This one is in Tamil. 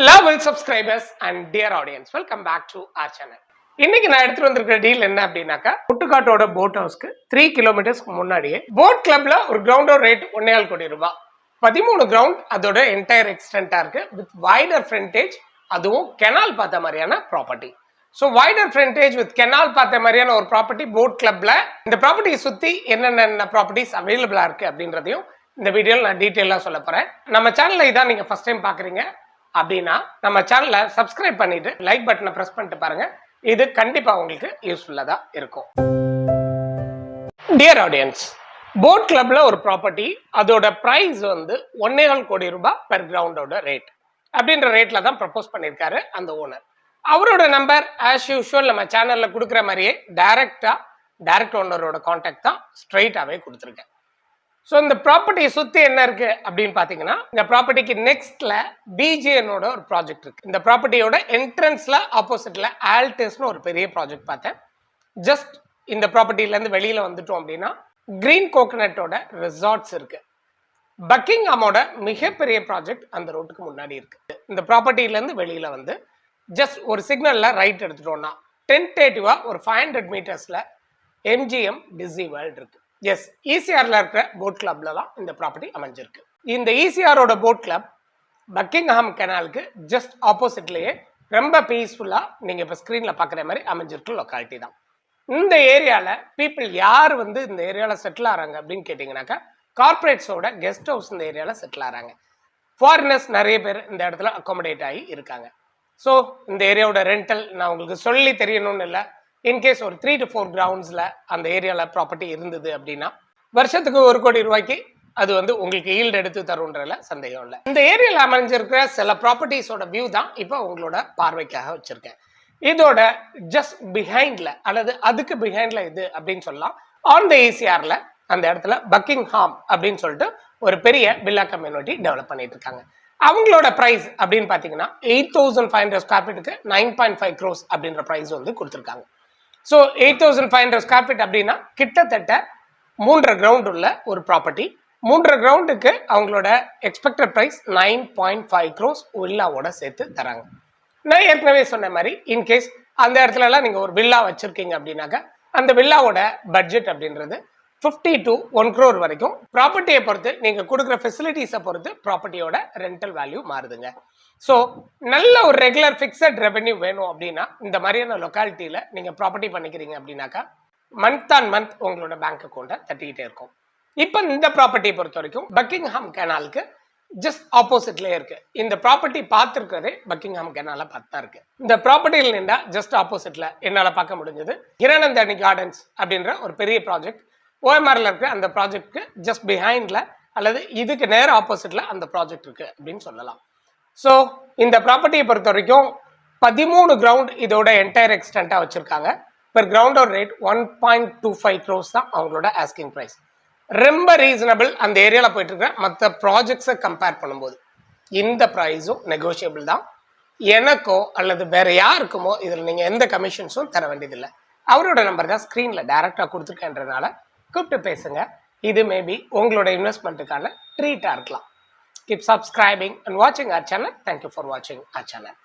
Love subscribers and dear audience welcome back to our channel இன்னைக்கு நான் எடுத்துட்டு வந்திருக்கிற டீல் என்ன அப்படின்னாக்கா புட்டுக்காட்டோட போட் ஹவுஸ்க்கு த்ரீ கிலோமீட்டர்ஸ்க்கு முன்னாடியே போட் கிளப்ல ஒரு கிரவுண்டோட ரேட் ஒன்னேகால் கோடி ரூபாய். பதிமூணு கிரவுண்ட் அதோட என்டையர் எக்ஸ்டென்டா இருக்கு வித் வைடர் ஃப்ரண்டேஜ் அதுவும் கெனால் பார்த்த மாதிரியான property so wider frontage with canal பார்த்த மாதிரியான ஒரு ப்ராப்பர்ட்டி போட் கிளப்ல இந்த ப்ராப்பர்ட்டியை சுத்தி என்னென்ன ப்ராப்பர்ட்டிஸ் அவைலபிளா இருக்கு அப்படின்றதையும் இந்த வீடியோவில் நான் டீட்டெயிலாக சொல்ல போகிறேன் நம்ம சேனலில் இதான் நீங்கள் ஃபஸ்ட் டைம் பார்க்குறீங்க. அப்படின்னா நம்ம சேனலை சப்ஸ்கிரைப் பண்ணிட்டு லைக் பட்டனை ப்ரெஸ் பண்ணிட்டு பாருங்க. இது கண்டிப்பா உங்களுக்கு யூஸ்ஃபுல்லாக தான் இருக்கும். டியர் ஆடியன்ஸ் போட் கிளப்ல ஒரு ப்ராப்பர்ட்டி அதோட ப்ரைஸ் வந்து ஒன்னேகால் கோடி ரூபாய் பெர் கிரவுண்டோட ரேட் அப்படின்ற ரேட்ல தான் ப்ரப்போஸ் பண்ணியிருக்காரு அந்த ஓனர் அவரோட நம்பர் ஆஸ் யூஷுவல் நம்ம சேனல்ல கொடுக்குற மாதிரியே டைரக்டா டைரக்ட் ஓனரோட காண்டாக்ட் தான் ஸ்ட்ரைட்டாகவே கொடுத்துருக்கேன். ஸோ இந்த ப்ராப்பர்ட்டியை சுற்றி என்ன இருக்கு அப்படின்னு பார்த்தீங்கன்னா இந்த ப்ராப்பர்ட்டிக்கு நெக்ஸ்ட்ல பிஜிஎனோட ஒரு ப்ராஜெக்ட் இருக்கு. இந்த ப்ராப்பர்ட்டியோட என்ட்ரன்ஸ்ல ஆப்போசிட்ல ஆல்டஸ்னு ஒரு பெரிய ப்ராஜெக்ட் பார்த்தேன். ஜஸ்ட் இந்த ப்ராப்பர்ட்டிலேருந்து வெளியில் வந்துட்டோம் அப்படின்னா கிரீன் கோகனட்டோட ரிசார்ட்ஸ் இருக்கு. பக்கிங்ஹாமோட மிகப்பெரிய ப்ராஜெக்ட் அந்த ரோட்டுக்கு முன்னாடி இருக்கு. இந்த ப்ராப்பர்ட்டிலேருந்து வெளியில் வந்து ஜஸ்ட் ஒரு சிக்னலில் ரைட் எடுத்துட்டோம்னா டென்டேட்டிவா ஒரு ஃபைவ் ஹண்ட்ரட் மீட்டர்ஸில் எம்ஜிஎம் டிசி வேர்ல்டு இருக்குது எஸ் ஈசிஆர்ல இருக்கிற போட் கிளப்ல தான் இந்த ப்ராப்பர்ட்டி அமைஞ்சிருக்கு. இந்த ஈசிஆரோட போட் கிளப் பக்கிங்ஹாம் கெனாலுக்கு ஜஸ்ட் ஆப்போசிட்லேயே ரொம்ப பீஸ்ஃபுல்லா நீங்க இப்போ ஸ்க்ரீன்ல பார்க்குற மாதிரி அமைஞ்சிருக்கு லொக்காலிட்டி தான். இந்த ஏரியால பீப்புள் யார் வந்து இந்த ஏரியாவில் செட்டில் ஆகிறாங்க அப்படின்னு கேட்டிங்கனாக்கா கார்ப்பரேட்ஸோட கெஸ்ட் ஹவுஸ் இந்த ஏரியாவில் செட்டில் ஆகிறாங்க ஃபாரினர்ஸ் நிறைய பேர் இந்த இடத்துல அக்காமடேட் ஆகி இருக்காங்க. ஸோ இந்த ஏரியாவோட ரெண்டல் நான் உங்களுக்கு சொல்லி தெரியணும்னு இல்லை. இன்கேஸ் ஒரு த்ரீ டு ஃபோர் கிரவுண்ட்ஸில் அந்த ஏரியாவில் ப்ராப்பர்ட்டி இருந்தது அப்படின்னா வருஷத்துக்கு ஒரு கோடி ரூபாய்க்கு அது வந்து உங்களுக்கு ஈல்டு எடுத்து தருன்றதுல சந்தேகம் இல்லை. இந்த ஏரியாவில் அமைஞ்சிருக்கிற சில ப்ராப்பர்ட்டிஸோட வியூ தான் இப்போ உங்களோட பார்வைக்காக வச்சிருக்கேன். இதோட ஜஸ்ட் பிஹைண்ட்ல அல்லது அதுக்கு பிஹைண்ட்ல இது அப்படின்னு சொல்லலாம். ஆன் த ஏசிஆர்ல அந்த இடத்துல பக்கிங்ஹாம் அப்படின்னு சொல்லிட்டு ஒரு பெரிய வில்லா கம்யூனிட்டி டெவலப் பண்ணிட்டு இருக்காங்க. அவங்களோட பிரைஸ் அப்படின்னு பார்த்தீங்கன்னா eight thousand five hundred square ஃபீட்டுக்கு nine point five crores அப்படின்ற ப்ரைஸ் வந்து கொடுத்துருக்காங்க. So eight thousand five hundred square feet அப்படின்னா கிட்டத்தட்ட மூன்றரை கிரவுண்ட் உள்ள ஒரு ப்ராப்பர்ட்டி மூன்றரை கிரவுண்டுக்கு அவங்களோட expected price nine point five crores வில்லாவோட சேர்த்து தராங்க. நான் ஏற்கனவே சொன்ன மாதிரி இன்கேஸ் அந்த இடத்துலலாம் நீங்கள் ஒரு வில்லா வச்சுருக்கீங்க அப்படின்னாக்கா அந்த வில்லாவோட பட்ஜெட் அப்படின்றது ஃபிஃப்டி டு ஒன் க்ரோர் வரைக்கும். ப்ராப்பர்ட்டியை பொறுத்து நீங்கள் கொடுக்குற ஃபெசிலிட்டிஸை பொறுத்து ப்ராப்பர்ட்டியோட ரெண்டல் வேல்யூ மாறுதுங்க. ஸோ நல்ல ஒரு ரெகுலர் ஃபிக்ஸட் ரெவென்யூ வேணும் அப்படின்னா இந்த மாதிரியான லொக்காலிட்டியில் நீங்கள் ப்ராப்பர்ட்டி பண்ணிக்கிறீங்க அப்படின்னாக்கா மந்த் ஆன் மந்த் உங்களோட பேங்க் அக்கௌண்ட்டை தட்டிக்கிட்டே இருக்கும். இப்போ இந்த ப்ராப்பர்ட்டியை பொறுத்த வரைக்கும் பக்கிங்ஹாம் கெனாலுக்கு ஜஸ்ட் ஆப்போசிட்லேயே இருக்கு. இந்த ப்ராப்பர்ட்டி பார்த்துருக்கிறதே பக்கிங்ஹாம் கெனால பார்த்தா இருக்கு. இந்த ப்ராப்பர்ட்டியில் நின்றா ஜஸ்ட் ஆப்போசிட்ல என்னால் பார்க்க முடிஞ்சது. ஹிரானந்தனி கார்டன்ஸ் அப்படின்ற ஒரு பெரிய ப்ராஜெக்ட் ஓஎம்ஆரில் இருக்க அந்த ப்ராஜெக்ட்க்கு ஜஸ்ட் பிஹைண்ட்ல அல்லது இதுக்கு நேர ஆப்போசிட்ல அந்த ப்ராஜெக்ட் இருக்கு அப்படின்னு சொல்லலாம். ஸோ இந்த ப்ராப்பர்ட்டியை பொறுத்த வரைக்கும் பதிமூணு கிரவுண்ட் இதோட என்டையர் எக்ஸ்டெண்ட்டாக வச்சுருக்காங்க. Per கிரவுண்டோட rate one point two five crores தான் அவங்களோட ஆஸ்கிங் ப்ரைஸ் ரொம்ப ரீசனபிள் அந்த ஏரியாவில் போயிட்டு மற்ற ப்ராஜெக்ட்ஸை கம்பேர் பண்ணும்போது. இந்த ப்ரைஸும் நெகோஷியபிள் தான். எனக்கோ அல்லது வேற யாருக்குமோ இதில் நீங்கள் எந்த கமிஷன்ஸும் தர வேண்டியதில்லை. அவரோட நம்பர் தான் ஸ்க்ரீனில் டேரெக்டாக கொடுத்துருக்கேன்றனால கூப்பிட்டு பேசுங்க. இது மேபி உங்களோட இன்வெஸ்ட்மெண்ட்டுக்கான ட்ரீட்டாக இருக்கலாம். கீப் சப்ஸ்கிரைபிங் அண்ட் வாட்சிங் ஆர் சேனல் தேங்க்யூ ஃபார் வாட்சிங் ஆர் சேனல்